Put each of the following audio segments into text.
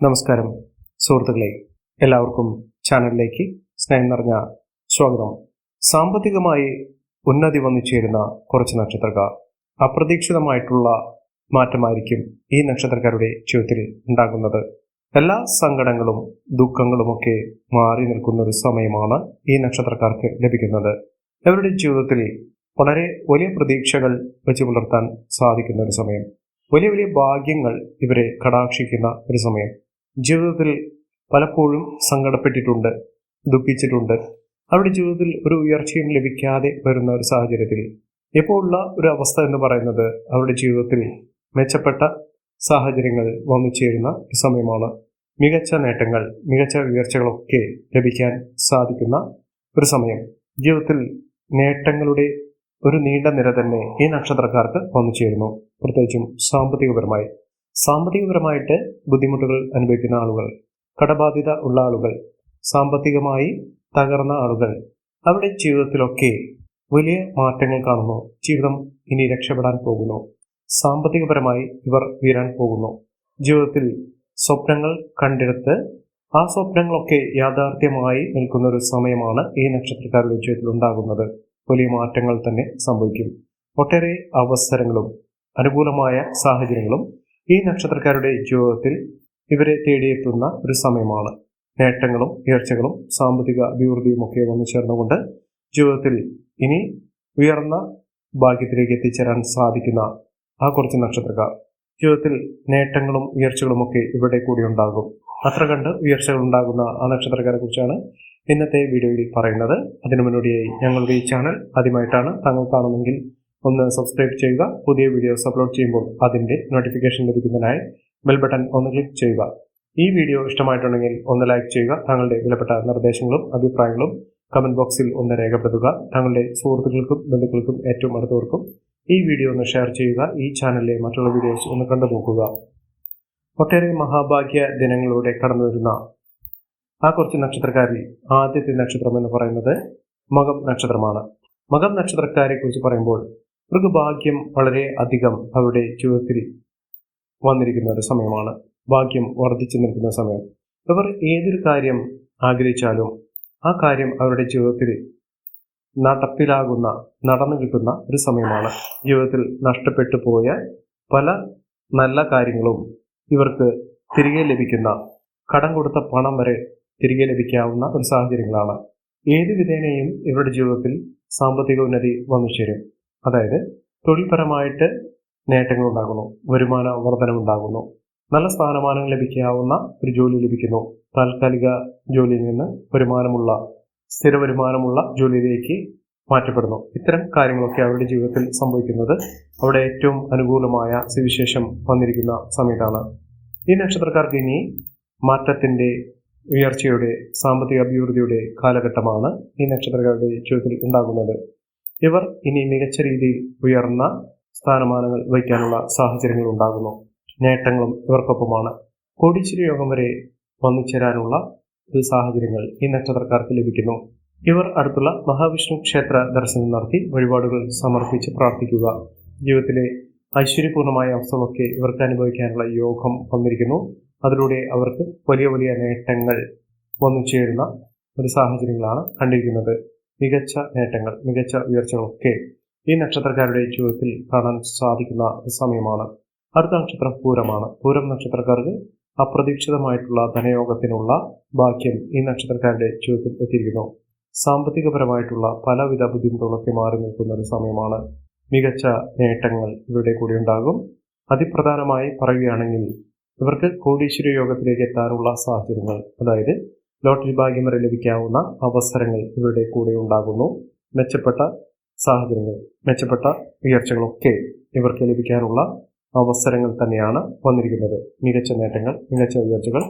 നമസ്കാരം സുഹൃത്തുക്കളെ. എല്ലാവർക്കും ചാനലിലേക്ക് സ്നേഹം നിറഞ്ഞ സ്വാഗതം. സാമ്പത്തികമായി ഉന്നതി വന്നു ചേരുന്ന കുറച്ച് നക്ഷത്രക്കാർ. അപ്രതീക്ഷിതമായിട്ടുള്ള മാറ്റമായിരിക്കും ഈ നക്ഷത്രക്കാരുടെ ജീവിതത്തിൽ ഉണ്ടാകുന്നത്. എല്ലാ സങ്കടങ്ങളും ദുഃഖങ്ങളുമൊക്കെ മാറി നിൽക്കുന്ന ഒരു സമയമാണ് ഈ നക്ഷത്രക്കാർക്ക് ലഭിക്കുന്നത്. അവരുടെ ജീവിതത്തിൽ വളരെ വലിയ പ്രതീക്ഷകൾ വെച്ച് പുലർത്താൻ സാധിക്കുന്ന ഒരു സമയം. വലിയ വലിയ ഭാഗ്യങ്ങൾ ഇവരെ കടാക്ഷിക്കുന്ന ഒരു സമയം. ജീവിതത്തിൽ പലപ്പോഴും സങ്കടപ്പെട്ടിട്ടുണ്ട് ദുഃഖിച്ചിട്ടുണ്ട്. അവരുടെ ജീവിതത്തിൽ ഒരു ഉയർച്ചയും ലഭിക്കാതെ വരുന്ന ഒരു സാഹചര്യത്തിൽ എപ്പോഴുള്ള ഒരു അവസ്ഥ എന്ന് പറയുന്നത് അവരുടെ ജീവിതത്തിൽ മെച്ചപ്പെട്ട സാഹചര്യങ്ങൾ വന്നു ചേരുന്ന സമയമാണ്. മികച്ച നേട്ടങ്ങൾ മികച്ച ഉയർച്ചകളൊക്കെ ലഭിക്കാൻ സാധിക്കുന്ന ഒരു സമയം. ജീവിതത്തിൽ നേട്ടങ്ങളുടെ ഒരു നീണ്ട നിര തന്നെ ഈ നക്ഷത്രക്കാർക്ക് വന്നു ചേരുന്നു. പ്രത്യേകിച്ചും സാമ്പത്തികപരമായി. സാമ്പത്തികപരമായിട്ട് ബുദ്ധിമുട്ടുകൾ അനുഭവിക്കുന്ന ആളുകൾ കടബാധ്യത ഉള്ള ആളുകൾ സാമ്പത്തികമായി തകർന്ന ആളുകൾ അവരുടെ ജീവിതത്തിലൊക്കെ വലിയ മാറ്റങ്ങൾ കാണുന്നു. ജീവിതം ഇനി രക്ഷപ്പെടാൻ പോകുന്നു. സാമ്പത്തികപരമായി ഇവർ വീരാൻ പോകുന്നു. ജീവിതത്തിൽ സ്വപ്നങ്ങൾ കണ്ടെടുത്ത് ആ സ്വപ്നങ്ങളൊക്കെ യാഥാർത്ഥ്യമായി നിൽക്കുന്ന ഒരു സമയമാണ് ഈ നക്ഷത്രക്കാരുടെ ജീവിതത്തിൽ ഉണ്ടാകുന്നത്. വലിയ മാറ്റങ്ങൾ തന്നെ സംഭവിക്കും. ഒട്ടേറെ അവസരങ്ങളും അനുകൂലമായ സാഹചര്യങ്ങളും ഈ നക്ഷത്രക്കാരുടെ ജീവിതത്തിൽ ഇവരെ തേടിയെത്തുന്ന ഒരു സമയമാണ്. നേട്ടങ്ങളും ഉയർച്ചകളും സാമ്പത്തിക അഭിവൃദ്ധിയും ഒക്കെ വന്നു ചേർന്നുകൊണ്ട് ജീവിതത്തിൽ ഇനി ഉയർന്ന ഭാഗ്യത്തിലേക്ക് എത്തിച്ചേരാൻ സാധിക്കുന്ന ആ കുറച്ച് നക്ഷത്രക്കാർ. ജീവിതത്തിൽ നേട്ടങ്ങളും ഉയർച്ചകളും ഒക്കെ ഇവിടെ കൂടി ഉണ്ടാകും. അത്ര കണ്ട് ഉയർച്ചകൾ ഉണ്ടാകുന്ന ആ നക്ഷത്രക്കാരെ കുറിച്ചാണ് ഇന്നത്തെ വീഡിയോയിൽ പറയുന്നത്. അതിനു മുന്നോടിയായി ഞങ്ങളുടെ ഈ ചാനൽ ആദ്യമായിട്ടാണ് താങ്കൾ കാണുമെങ്കിൽ ഒന്ന് സബ്സ്ക്രൈബ് ചെയ്യുക. പുതിയ വീഡിയോസ് അപ്ലോഡ് ചെയ്യുമ്പോൾ അതിന്റെ നോട്ടിഫിക്കേഷൻ ലഭിക്കുന്നതിനായി ബെൽ ബട്ടൺ ഒന്ന് ക്ലിക്ക് ചെയ്യുക. ഈ വീഡിയോ ഇഷ്ടമായിട്ടുണ്ടെങ്കിൽ ഒന്ന് ലൈക്ക് ചെയ്യുക. താങ്കളുടെ വിലപ്പെട്ട നിർദ്ദേശങ്ങളും അഭിപ്രായങ്ങളും കമന്റ് ബോക്സിൽ ഒന്ന് രേഖപ്പെടുത്തുക. താങ്കളുടെ സുഹൃത്തുക്കൾക്കും ബന്ധുക്കൾക്കും ഏറ്റവും അടുത്തവർക്കും ഈ വീഡിയോ ഒന്ന് ഷെയർ ചെയ്യുക. ഈ ചാനലിലെ മറ്റുള്ള വീഡിയോസ് ഒന്ന് കണ്ടു നോക്കുക. ഒട്ടേറെ മഹാഭാഗ്യ ദിനങ്ങളിലൂടെ കടന്നു വരുന്ന ആ കുറച്ച് നക്ഷത്രക്കാരിൽ ആദ്യത്തെ നക്ഷത്രം എന്ന് പറയുന്നത് മകം നക്ഷത്രമാണ്. മകം നക്ഷത്രക്കാരെ കുറിച്ച് പറയുമ്പോൾ അവർക്ക് ഭാഗ്യം വളരെ അധികം അവരുടെ ജീവിതത്തിൽ വന്നിരിക്കുന്ന ഒരു സമയമാണ്. ഭാഗ്യം വർദ്ധിച്ചു നിൽക്കുന്ന സമയം. ഇവർ ഏതൊരു കാര്യം ആഗ്രഹിച്ചാലും ആ കാര്യം അവരുടെ ജീവിതത്തിൽ നടപ്പിലാകുന്ന നടന്നു കിട്ടുന്ന ഒരു സമയമാണ്. ജീവിതത്തിൽ നഷ്ടപ്പെട്ടു പോയ പല നല്ല കാര്യങ്ങളും ഇവർക്ക് തിരികെ ലഭിക്കുന്ന കടം കൊടുത്ത പണം വരെ തിരികെ ലഭിക്കാവുന്ന ഒരു സാഹചര്യങ്ങളാണ്. ഏത് വിധേനയും ഇവരുടെ ജീവിതത്തിൽ സാമ്പത്തിക ഉന്നതി വന്നു ചേരും. അതായത് തൊഴിൽപരമായിട്ട് നേട്ടങ്ങൾ ഉണ്ടാകുന്നു വരുമാന വർധനം ഉണ്ടാകുന്നു നല്ല സ്ഥാനമാനങ്ങൾ ലഭിക്കാവുന്ന ഒരു ജോലി ലഭിക്കുന്നു. താൽക്കാലിക ജോലിയിൽ നിന്ന് വരുമാനമുള്ള സ്ഥിര വരുമാനമുള്ള ജോലിയിലേക്ക് മാറ്റപ്പെടുന്നു. ഇത്തരം കാര്യങ്ങളൊക്കെ അവരുടെ ജീവിതത്തിൽ സംഭവിക്കുന്നത് അവിടെ ഏറ്റവും അനുകൂലമായ സുവിശേഷം വന്നിരിക്കുന്ന സമയത്താണ്. ഈ നക്ഷത്രക്കാർക്ക് ഇനി മാറ്റത്തിന്റെ ഉയർച്ചയുടെ സാമ്പത്തിക അഭിവൃദ്ധിയുടെ കാലഘട്ടമാണ് ഈ നക്ഷത്രക്കാരുടെ ജീവിതത്തിൽ ഉണ്ടാകുന്നത്. ഇവർ ഇനി മികച്ച രീതിയിൽ ഉയർന്ന സ്ഥാനമാനങ്ങൾ വഹിക്കാനുള്ള സാഹചര്യങ്ങൾ ഉണ്ടാകുന്നു. നേട്ടങ്ങളും ഇവർക്കൊപ്പമാണ്. കോടീശ്വരി യോഗം വരെ വന്നു ചേരാനുള്ള ഒരു സാഹചര്യങ്ങൾ ഈ നക്ഷത്രക്കാർക്ക് ലഭിക്കുന്നു. ഇവർ അടുത്തുള്ള മഹാവിഷ്ണു ക്ഷേത്ര ദർശനം നടത്തി വഴിപാടുകൾ സമർപ്പിച്ച് പ്രാർത്ഥിക്കുക. ജീവിതത്തിലെ ഐശ്വര്യപൂർണമായ അവസ്ഥകളൊക്കെ ഇവർക്ക് അനുഭവിക്കാനുള്ള യോഗം വന്നിരിക്കുന്നു. അതിലൂടെ അവർക്ക് വലിയ വലിയ നേട്ടങ്ങൾ വന്നു ചേരുന്ന ഒരു സാഹചര്യങ്ങളാണ് കണ്ടിരിക്കുന്നത്. മികച്ച നേട്ടങ്ങൾ മികച്ച ഉയർച്ചകളൊക്കെ ഈ നക്ഷത്രക്കാരുടെ ജീവിതത്തിൽ കാണാൻ സാധിക്കുന്ന സമയമാണ്. അടുത്ത നക്ഷത്രം പൂരമാണ്. പൂരം നക്ഷത്രക്കാർക്ക് അപ്രതീക്ഷിതമായിട്ടുള്ള ധനയോഗത്തിനുള്ള ഭാഗ്യം ഈ നക്ഷത്രക്കാരുടെ ജീവിതത്തിൽ എത്തിയിരിക്കുന്നു. സാമ്പത്തികപരമായിട്ടുള്ള പലവിധ ബുദ്ധിമുട്ടുകളൊക്കെ മാറി നിൽക്കുന്ന ഒരു സമയമാണ്. മികച്ച നേട്ടങ്ങൾ ഇവരുടെ കൂടി ഉണ്ടാകും. അതിപ്രധാനമായി പറയുകയാണെങ്കിൽ ഇവർക്ക് കോടീശ്വര യോഗത്തിലേക്ക് എത്താനുള്ള സാഹചര്യങ്ങൾ അതായത് ലോട്ടറി ഭാഗ്യം വരെ ലഭിക്കാവുന്ന അവസരങ്ങൾ ഇവരുടെ കൂടെ ഉണ്ടാകുന്നു. മെച്ചപ്പെട്ട സാഹചര്യങ്ങൾ മെച്ചപ്പെട്ട ഉയർച്ചകളൊക്കെ ഇവർക്ക് ലഭിക്കാനുള്ള അവസരങ്ങൾ തന്നെയാണ് വന്നിരിക്കുന്നത്. മികച്ച നേട്ടങ്ങൾ മികച്ച ഉയർച്ചകൾ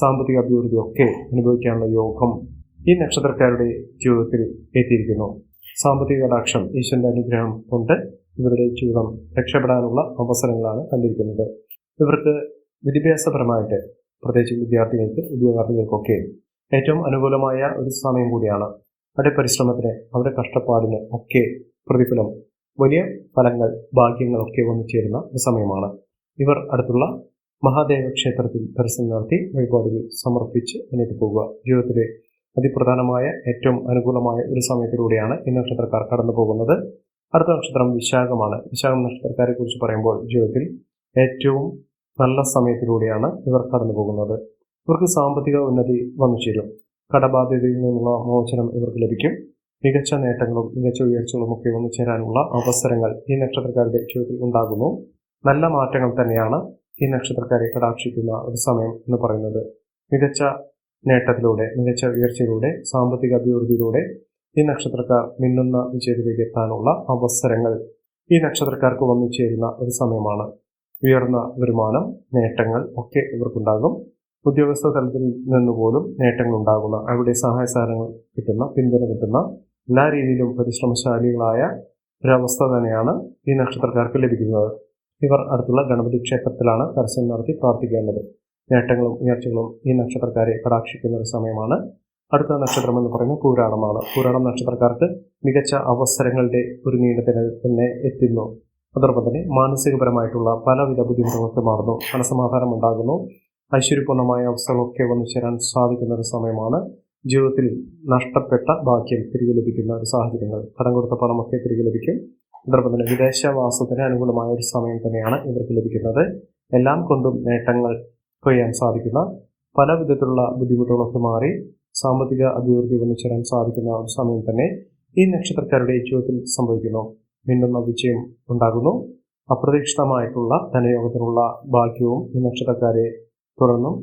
സാമ്പത്തിക അഭിവൃദ്ധി ഒക്കെ അനുഭവിക്കാനുള്ള യോഗം ഈ നക്ഷത്രക്കാരുടെ ജീവിതത്തിൽ എത്തിയിരിക്കുന്നു. സാമ്പത്തിക കടാക്ഷം ഈശ്വരന്റെ അനുഗ്രഹം കൊണ്ട് ഇവരുടെ ജീവിതം രക്ഷപ്പെടാനുള്ള അവസരങ്ങളാണ് കണ്ടിരിക്കുന്നത്. ഇവർക്ക് വിദ്യാഭ്യാസപരമായിട്ട് പ്രത്യേകിച്ച് വിദ്യാർത്ഥികൾക്ക് ഉദ്യോഗാർത്ഥികൾക്കൊക്കെ ഏറ്റവും അനുകൂലമായ ഒരു സമയം കൂടിയാണ് അവരുടെ പരിശ്രമത്തിന് അവരുടെ കഷ്ടപ്പാടിന് ഒക്കെ പ്രതിഫലം. വലിയ ഫലങ്ങൾ ഭാഗ്യങ്ങളൊക്കെ വന്നു ചേരുന്ന ഒരു സമയമാണ്. ഇവർ അടുത്തുള്ള മഹാദേവ ക്ഷേത്രത്തിൽ ദർശനം നടത്തി വഴിപാടുകൾ സമർപ്പിച്ച് മുന്നോട്ട് പോകുക. ജീവിതത്തിലെ അതിപ്രധാനമായ ഏറ്റവും അനുകൂലമായ ഒരു സമയത്തിലൂടെയാണ് ഈ നക്ഷത്രക്കാർ കടന്നു പോകുന്നത്. അടുത്ത നക്ഷത്രം വിശാഖമാണ്. വിശാഖം നക്ഷത്രക്കാരെ കുറിച്ച് പറയുമ്പോൾ ജീവിതത്തിൽ ഏറ്റവും നല്ല സമയത്തിലൂടെയാണ് ഇവർ കടന്നു പോകുന്നത്. ഇവർക്ക് സാമ്പത്തിക ഉന്നതി വന്നു ചേരും. കടബാധ്യതയിൽ നിന്നുള്ള മോചനം ഇവർക്ക് ലഭിക്കും. മികച്ച നേട്ടങ്ങളും മികച്ച ഉയർച്ചകളും ഒക്കെ വന്നു ചേരാനുള്ള അവസരങ്ങൾ ഈ നക്ഷത്രക്കാരുടെ ജീവിതത്തിൽ ഉണ്ടാകുന്നു. നല്ല മാറ്റങ്ങൾ തന്നെയാണ് ഈ നക്ഷത്രക്കാരെ കടാക്ഷിക്കുന്ന ഒരു സമയം എന്ന് പറയുന്നത്. മികച്ച നേട്ടത്തിലൂടെ മികച്ച ഉയർച്ചയിലൂടെ സാമ്പത്തിക അഭിവൃദ്ധിയിലൂടെ ഈ നക്ഷത്രക്കാർ മിന്നുന്ന വിജയത്തിലേക്ക് എത്താനുള്ള അവസരങ്ങൾ ഈ നക്ഷത്രക്കാർക്ക് വന്നു ചേരുന്ന ഒരു സമയമാണ്. ഉയർന്ന വരുമാനം നേട്ടങ്ങൾ ഒക്കെ ഇവർക്കുണ്ടാകും. ഉദ്യോഗസ്ഥ തലത്തിൽ നിന്ന് പോലും നേട്ടങ്ങൾ ഉണ്ടാകുന്ന അവിടെ സഹായ സഹകരണങ്ങൾ കിട്ടുന്ന പിന്തുണ കിട്ടുന്ന എല്ലാ രീതിയിലും പരിശ്രമശാലികളായ ഒരവസ്ഥ തന്നെയാണ് ഈ നക്ഷത്രക്കാർക്ക് ലഭിക്കുന്നത്. ഇവർ അടുത്തുള്ള ഗണപതി ക്ഷേത്രത്തിലാണ് ദർശനം നടത്തി പ്രാർത്ഥിക്കേണ്ടത്. നേട്ടങ്ങളും ഉയർച്ചകളും ഈ നക്ഷത്രക്കാരെ കടാക്ഷിക്കുന്ന ഒരു സമയമാണ്. അടുത്ത നക്ഷത്രം എന്ന് പറയുന്നത് പൂരാടമാണ് പൂരാടം നക്ഷത്രക്കാർക്ക് മികച്ച അവസരങ്ങളുടെ ഒരു നീണ്ടത്തിന് തന്നെ എത്തുന്നു. അതോടൊപ്പം തന്നെ മാനസികപരമായിട്ടുള്ള പലവിധ ബുദ്ധിമുട്ടുകളൊക്കെ മാറുന്നു. മനസമാധാനം ഉണ്ടാകുന്നു ഐശ്വര്യപൂർണമായ അവസ്ഥകളൊക്കെ വന്നു ചേരാൻ സാധിക്കുന്ന ഒരു സമയമാണ്. ജീവിതത്തിൽ നഷ്ടപ്പെട്ട ഭാഗ്യം തിരികെ ലഭിക്കുന്ന ഒരു സാഹചര്യങ്ങൾ. കടം കൊടുത്ത പണമൊക്കെ തിരികെ ലഭിക്കും. അതോടൊപ്പം തന്നെ വിദേശവാസത്തിന് അനുകൂലമായ ഒരു സമയം തന്നെയാണ് ഇവർക്ക് ലഭിക്കുന്നത്. എല്ലാം കൊണ്ടും നേട്ടങ്ങൾ കൊയ്യാൻ സാധിക്കുന്ന പല വിധത്തിലുള്ള ബുദ്ധിമുട്ടുകളൊക്കെ മാറി സാമ്പത്തിക അഭിവൃദ്ധി വന്നു ചേരാൻ സാധിക്കുന്ന ഒരു സമയം തന്നെ ഈ നക്ഷത്രക്കാരുടെ ജീവിതത്തിൽ സംഭവിക്കുന്നു. മിന്നുന്ന വിജയം ഉണ്ടാകുന്നു. അപ്രതീക്ഷിതമായിട്ടുള്ള ധനയോഗത്തിനുള്ള ഭാഗ്യവും ഈ നക്ഷത്രക്കാരെ തുടർന്നും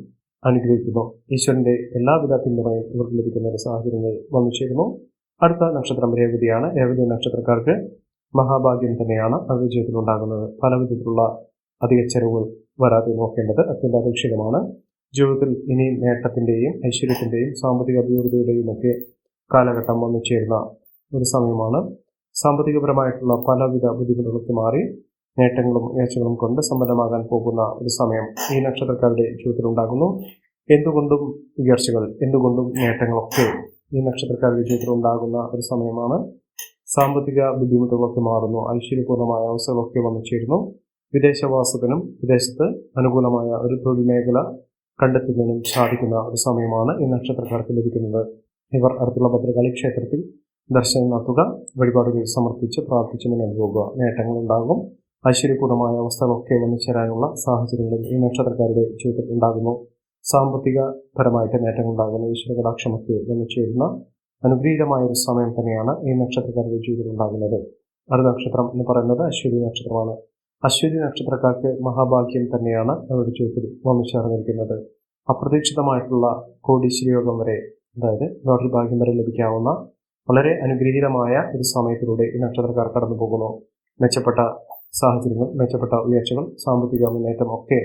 അനുഗ്രഹിക്കുന്നു. ഈശ്വരന്റെ എല്ലാവിധ പിന്തുണയും ഇവർക്ക് ലഭിക്കുന്ന ഒരു സാഹചര്യങ്ങൾ വന്നു ചേരുന്നു. അടുത്ത നക്ഷത്രം രേവതിയാണ്. രേവതി നക്ഷത്രക്കാർക്ക് മഹാഭാഗ്യം തന്നെയാണ് അവരുടെ ജീവിതത്തിൽ ഉണ്ടാകുന്നത്. പല വിധത്തിലുള്ള അധിക ചെലവുകൾ വരാതെ നോക്കേണ്ടത് അത്യന്താപേക്ഷിതമാണ്. ജീവിതത്തിൽ ഇനി നേട്ടത്തിന്റെയും ഐശ്വര്യത്തിന്റെയും സാമ്പത്തിക അഭിവൃദ്ധിയുടെയും ഒക്കെ കാലഘട്ടം വന്നു ചേരുന്ന ഒരു സമയമാണ്. സാമ്പത്തികപരമായിട്ടുള്ള പലവിധ ബുദ്ധിമുട്ടുകളൊക്കെ മാറി നേട്ടങ്ങളും ഉയർച്ചകളും കൊണ്ട് സമ്പന്നമാകാൻ പോകുന്ന ഒരു സമയം ഈ നക്ഷത്രക്കാരുടെ ജീവിതത്തിൽ ഉണ്ടാകുന്നു. എന്തുകൊണ്ടും ഉയർച്ചകൾ എന്തുകൊണ്ടും നേട്ടങ്ങളൊക്കെ ഈ നക്ഷത്രക്കാരുടെ ജീവിതത്തിൽ ഉണ്ടാകുന്ന ഒരു സമയമാണ്. സാമ്പത്തിക ബുദ്ധിമുട്ടുകളൊക്കെ മാറുന്നു ഐശ്വര്യപൂർണമായ അവസ്ഥകളൊക്കെ വന്നു ചേരുന്നു. വിദേശവാസത്തിനും വിദേശത്ത് അനുകൂലമായ ഒരു തൊഴിൽ മേഖല കണ്ടെത്തുന്നതിനും സാധിക്കുന്ന ഒരു സമയമാണ് ഈ നക്ഷത്രക്കാർക്ക് ലഭിക്കുന്നത്. ഇവർ അടുത്തുള്ള ഭദ്രകാളി ക്ഷേത്രത്തിൽ ദർശനം നടത്തുക വഴിപാടുകൾ സമർപ്പിച്ച് പ്രാർത്ഥിച്ച് മുന്നോട്ട് പോകുക. നേട്ടങ്ങൾ ഉണ്ടാകും ഐശ്വര്യപൂർണമായ അവസ്ഥകളൊക്കെ വന്നു ചേരാനുള്ള സാഹചര്യങ്ങളും ഈ നക്ഷത്രക്കാരുടെ ജീവിതത്തിൽ ഉണ്ടാകുന്നു. സാമ്പത്തിക പരമായിട്ട് നേട്ടങ്ങൾ ഉണ്ടാകുന്നു ഈശ്വര കടാക്ഷമൊക്കെ വന്നു ചേരുന്ന അനുഗ്രഹീതമായ ഒരു സമയം തന്നെയാണ് ഈ നക്ഷത്രക്കാരുടെ ജീവിതത്തിൽ ഉണ്ടാകുന്നത്. അടുത്ത നക്ഷത്രം എന്ന് പറയുന്നത് അശ്വതി നക്ഷത്രമാണ്. അശ്വതി നക്ഷത്രക്കാർക്ക് മഹാഭാഗ്യം തന്നെയാണ് അവരുടെ ജീവിതത്തിൽ വന്നു ചേർന്നിരിക്കുന്നത് അപ്രതീക്ഷിതമായിട്ടുള്ള കോടീശ്വര യോഗം വരെ അതായത് ലോട്ടറി ഭാഗ്യം വരെ ലഭിക്കാവുന്ന വളരെ അനുഗ്രഹീതമായ ഒരു സമയത്തിലൂടെ ഈ നക്ഷത്രക്കാർ കടന്നു പോകുന്നു മെച്ചപ്പെട്ട സാഹചര്യങ്ങൾ മെച്ചപ്പെട്ട ഉയർച്ചകൾ സാമ്പത്തിക മുന്നേറ്റം ഒക്കെ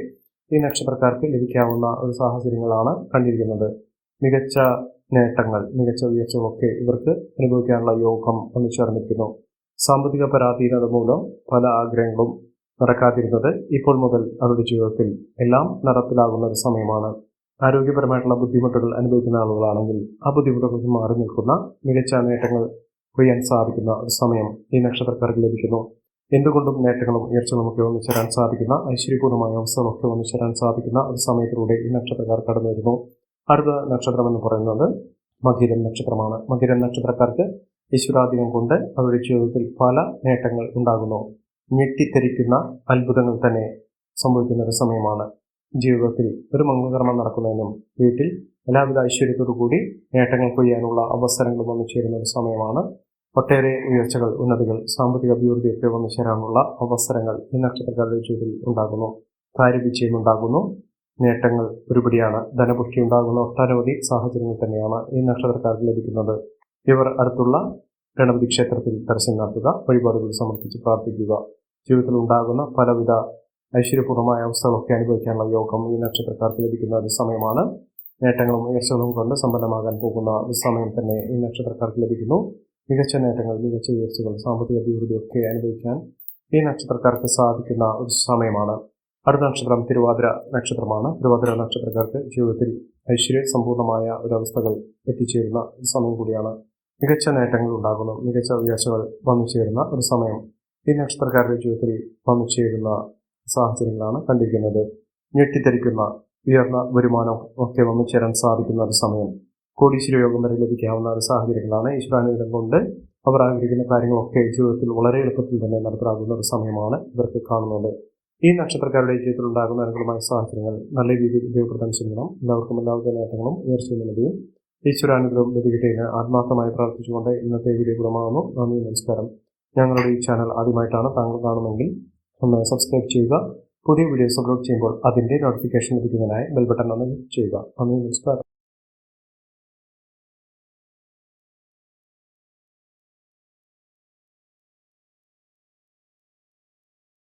ഈ നക്ഷത്രക്കാർക്ക് ലഭിക്കാവുന്ന ഒരു സാഹചര്യങ്ങളാണ് കണ്ടിരിക്കുന്നത്. മികച്ച നേട്ടങ്ങൾ മികച്ച ഉയർച്ചകളൊക്കെ ഇവർക്ക് അനുഭവിക്കാനുള്ള യോഗം വന്നു ചേർന്നിരിക്കുന്നു. സാമ്പത്തിക പരാധീനത മൂലം പല ആഗ്രഹങ്ങളും നടക്കാതിരുന്നത് ഇപ്പോൾ മുതൽ അവരുടെ ജീവിതത്തിൽ എല്ലാം നടപ്പിലാകുന്ന ഒരു സമയമാണ്. ആരോഗ്യപരമായിട്ടുള്ള ബുദ്ധിമുട്ടുകൾ അനുഭവിക്കുന്ന ആളുകളാണെങ്കിൽ ആ ബുദ്ധിമുട്ടുകൾക്ക് മാറി നിൽക്കുന്ന മികച്ച നേട്ടങ്ങൾ കൊയ്യാൻ സാധിക്കുന്ന ഒരു സമയം ഈ നക്ഷത്രക്കാർക്ക് ലഭിക്കുന്നു. എന്തുകൊണ്ടും നേട്ടങ്ങളും ഉയർച്ചകളും ഒക്കെ വന്നു ചേരാൻ സാധിക്കുന്ന ഐശ്വര്യപൂർണമായ അവസ്ഥകളൊക്കെ വന്നു ചേരാൻ സാധിക്കുന്ന ഒരു സമയത്തിലൂടെ ഈ നക്ഷത്രക്കാർ കടന്നു വരുന്നു. അടുത്ത നക്ഷത്രം എന്ന് പറയുന്നത് മകിരം നക്ഷത്രമാണ്. മകിരം നക്ഷത്രക്കാർക്ക് ഈശ്വരാധീനം കൊണ്ട് അവരുടെ ജീവിതത്തിൽ പല നേട്ടങ്ങൾ ഉണ്ടാകുന്നു. ഞെട്ടിത്തെരിക്കുന്ന അത്ഭുതങ്ങൾ തന്നെ സംഭവിക്കുന്ന ഒരു സമയമാണ്. ജീവിതത്തിൽ ഒരു മംഗളകർമ്മം നടക്കുന്നതിനും വീട്ടിൽ എല്ലാവിധ ഐശ്വര്യത്തോടു കൂടി നേട്ടങ്ങൾ കൊയ്യാനുള്ള അവസരങ്ങൾ വന്നു ചേരുന്ന ഒരു സമയമാണ് ഒട്ടേറെ ഉയർച്ചകൾ ഉന്നതികൾ സാമ്പത്തിക അഭിവൃദ്ധിയൊക്കെ വന്നു ചേരാനുള്ള അവസരങ്ങൾ ഈ നക്ഷത്രക്കാരുടെ ജീവിതത്തിൽ ഉണ്ടാകുന്നു. കാര്യവിജയം ഉണ്ടാകുന്നു നേട്ടങ്ങൾ ഒരുപടിയാണ്. ധനപുഷ്ടി ഉണ്ടാകുന്ന ഒട്ടനവധി സാഹചര്യങ്ങൾ തന്നെയാണ് ഈ നക്ഷത്രക്കാർക്ക് ലഭിക്കുന്നത്. ഇവർ അടുത്തുള്ള ഗണപതി ക്ഷേത്രത്തിൽ ദർശനം നടത്തുക വഴിപാടുകൾ സമർപ്പിച്ച് പ്രാർത്ഥിക്കുക. ജീവിതത്തിൽ ഉണ്ടാകുന്ന പലവിധ ഐശ്വര്യപൂർണമായ അവസ്ഥകളൊക്കെ അനുഭവിക്കാനുള്ള യോഗം ഈ നക്ഷത്രക്കാർക്ക് ലഭിക്കുന്ന ഒരു സമയമാണ്. നേട്ടങ്ങളും ഉയർച്ചകളും കൊണ്ട് സമ്പന്നമാകാൻ പോകുന്ന ഒരു സമയം തന്നെ ഈ നക്ഷത്രക്കാർക്ക് ലഭിക്കുന്നു. മികച്ച നേട്ടങ്ങൾ മികച്ച ഉയർച്ചകൾ സാമ്പത്തിക അഭിവൃദ്ധിയൊക്കെ അനുഭവിക്കാൻ ഈ നക്ഷത്രക്കാർക്ക് സാധിക്കുന്ന ഒരു സമയമാണ്. അടുത്ത നക്ഷത്രം തിരുവാതിര നക്ഷത്രമാണ്. തിരുവാതിര നക്ഷത്രക്കാർക്ക് ജീവിതത്തിൽ ഐശ്വര്യ സമ്പൂർണമായ ഒരവസ്ഥകൾ എത്തിച്ചേരുന്ന സമയം കൂടിയാണ്. മികച്ച നേട്ടങ്ങൾ ഉണ്ടാകുന്നു മികച്ച ഉയർച്ചകൾ വന്നു ചേരുന്ന ഒരു സമയം ഈ നക്ഷത്രക്കാരുടെ ജീവിതത്തിൽ വന്നു ചേരുന്ന സാഹചര്യങ്ങളാണ് കണ്ടിരിക്കുന്നത്. ഞെട്ടിത്തെരിക്കുന്ന ഉയർന്ന വരുമാനം ഒക്കെ വന്നു ചേരാൻ സാധിക്കുന്ന ഒരു സമയം കോടീശ്വര യോഗം വരെ ലഭിക്കാവുന്ന ഒരു സാഹചര്യങ്ങളാണ് ഈശ്വരാനുഗ്രഹം കൊണ്ട് അവർ ആഗ്രഹിക്കുന്ന കാര്യങ്ങളൊക്കെ ജീവിതത്തിൽ വളരെ എളുപ്പത്തിൽ തന്നെ നടപ്പിലാകുന്ന ഒരു സമയമാണ് ഇവർക്ക് കാണുന്നത്. ഈ നക്ഷത്രക്കാരുടെ ജീവിതത്തിൽ ഉണ്ടാകുന്ന അനുകൂലമായ സാഹചര്യങ്ങൾ നല്ല രീതിയിൽ ഉപയോഗപ്പെടുത്താൻ ശ്രമിക്കണം. എല്ലാവർക്കും എല്ലാവിധ നേട്ടങ്ങളും ഉയർച്ചയും നൽകുകയും ഈശ്വരാനുഗ്രഹം ലഭിക്കട്ടെ ആത്മാർത്ഥമായി പ്രാർത്ഥിച്ചുകൊണ്ട് ഇന്നത്തെ വീഡിയോ ഗുണമാകുന്നു നന്ദി നമസ്കാരം. ഞങ്ങളുടെ ഈ ചാനൽ ആദ്യമായിട്ടാണ് താങ്കൾ കാണുമെങ്കിൽ ഒന്ന് സബ്സ്ക്രൈബ് ചെയ്യുക. പുതിയ വീഡിയോസ് അപ്ലോഡ് ചെയ്യുമ്പോൾ അതിന്റെ നോട്ടിഫിക്കേഷൻ ലഭിക്കുന്നതിനായി ബെൽ ബട്ടൺ ഒന്ന് ചെയ്യുക. നന്ദി നമസ്കാരം.